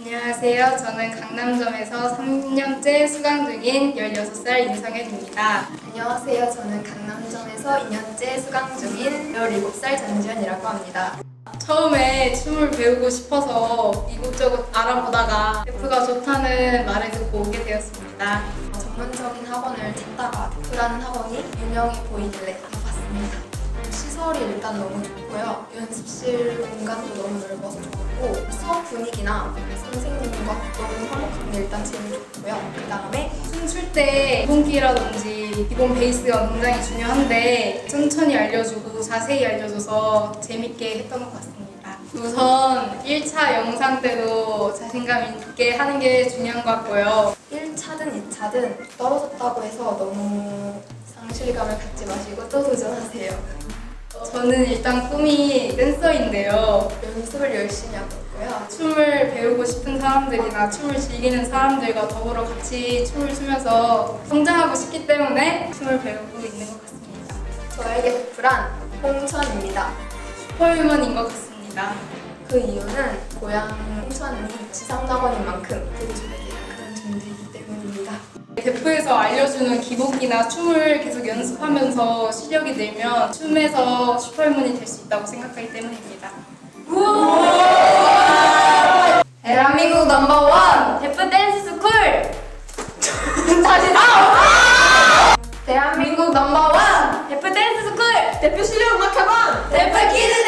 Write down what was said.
안녕하세요. 저는 강남점에서 3년째 수강 중인 16살 임성현입니다. 안녕하세요. 저는 강남점에서 2년째 수강 중인 17살 전지현이라고 합니다. 처음에 춤을 배우고 싶어서 이곳저곳 알아보다가 데프가 좋다는 말을 듣고 오게 되었습니다. 전문적인 학원을 찾다가 데프라는 학원이 유명해 보이길래 가봤습니다. 시설이 일단 너무 좋고요. 연습실 공간도 너무 넓어서 좋고 수업 분위기나 선생님과 너무 화목한 게 일단 제일 좋고요. 그 다음에 춤출 때 기본기라든지 기본 베이스가 굉장히 중요한데 천천히 알려주고 자세히 알려줘서 재밌게 했던 것 같습니다. 우선 1차 영상 때도 자신감 있게 하는 게 중요한 것 같고요. 1차든 2차든 떨어졌다고 해서 너무 상실감을 갖지 마시고 또 도전하세요. 저는 일단 꿈이 댄서인데요. 연습을 열심히 하고 있고요. 춤을 배우고 싶은 사람들이나 춤을 즐기는 사람들과 더불어 같이 춤을 추면서 성장하고 싶기 때문에 춤을 배우고 있는 것 같습니다. 저에게 베프란 홍천입니다. 슈퍼유먼인 것 같습니다. 그 이유는 고향 홍천이 지상낙원인 만큼 되게 저에게 대프에서 알려주는 기본기나 춤을 계속 연습하면서 실력이 늘면 춤에서 슈퍼유먼이 될 수 있다고 생각하기 때문입니다. 대한민국 넘버원 대프 댄스 스쿨! 다시 나! 대한민국 넘버원 대프 댄스 스쿨! 대표 실력 음악 학원 대프 키즈 댄스 스쿨! 파이팅!